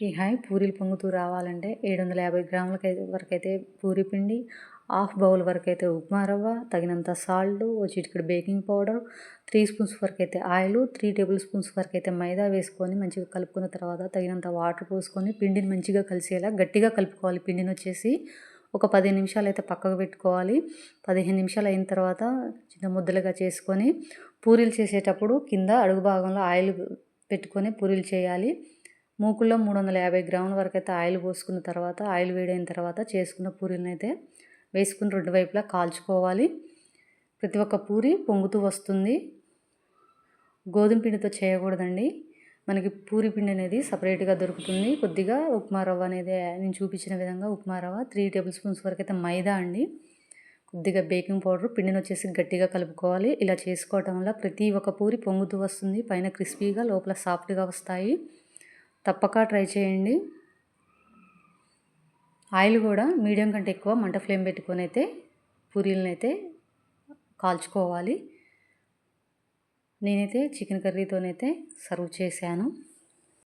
అందరికీ హాయ్ పూరీలు పొంగుతూ రావాలంటే ఏడు వందల యాభై గ్రాములకి వరకు అయితే పూరి పిండి హాఫ్ బౌల్ వరకు అయితే ఉప్మా రవ్వ తగినంత సాల్ట్ ఓ చిటికెడు బేకింగ్ పౌడర్ త్రీ స్పూన్స్ వరకు అయితే ఆయిల్ త్రీ టేబుల్ స్పూన్స్ వరకు అయితే మైదా వేసుకొని మంచిగా కలుపుకున్న తర్వాత తగినంత వాటర్ పోసుకొని పిండిని మంచిగా కలిసేలా గట్టిగా కలుపుకోవాలి. పిండిని వచ్చేసి ఒక పదిహేను నిమిషాలు అయితే పక్కకు పెట్టుకోవాలి. పదిహేను నిమిషాలు అయిన తర్వాత చిన్న ముద్దలుగా చేసుకొని పూరీలు చేసేటప్పుడు కింద అడుగు భాగంలో ఆయిల్ పెట్టుకొని పూరీలు చేయాలి. మూకుల్లో మూడు వందల యాభై గ్రాముల వరకు అయితే ఆయిల్ పోసుకున్న తర్వాత ఆయిల్ వేడైన తర్వాత చేసుకున్న పూరీలను అయితే వేసుకుని రెండు వైపులా కాల్చుకోవాలి. ప్రతి ఒక్క పూరి పొంగుతూ వస్తుంది. గోధుమ పిండితో చేయకూడదండి. మనకి పూరి పిండి అనేది సపరేట్గా దొరుకుతుంది. కొద్దిగా ఉప్మా రవ్వ అనేది నేను చూపించిన విధంగా ఉప్మా రవ్వ త్రీ టేబుల్ స్పూన్స్ వరకు అయితే మైదా అండి. కొద్దిగా బేకింగ్ పౌడర్ పిండిని వచ్చేసి గట్టిగా కలుపుకోవాలి. ఇలా చేసుకోవటం వల్ల ప్రతి ఒక్క పూరి పొంగుతూ వస్తుంది. పైన క్రిస్పీగా లోపల సాఫ్ట్గా వస్తాయి. తప్పక ట్రై చేయండి. ఆయిల్ కూడా మీడియం కంటే ఎక్కువ మంట ఫ్లేమ్ పెట్టుకొని అయితే పూరీలను అయితే కాల్చుకోవాలి. నేనైతే చికెన్ కర్రీతోనైతే సర్వ్ చేశాను.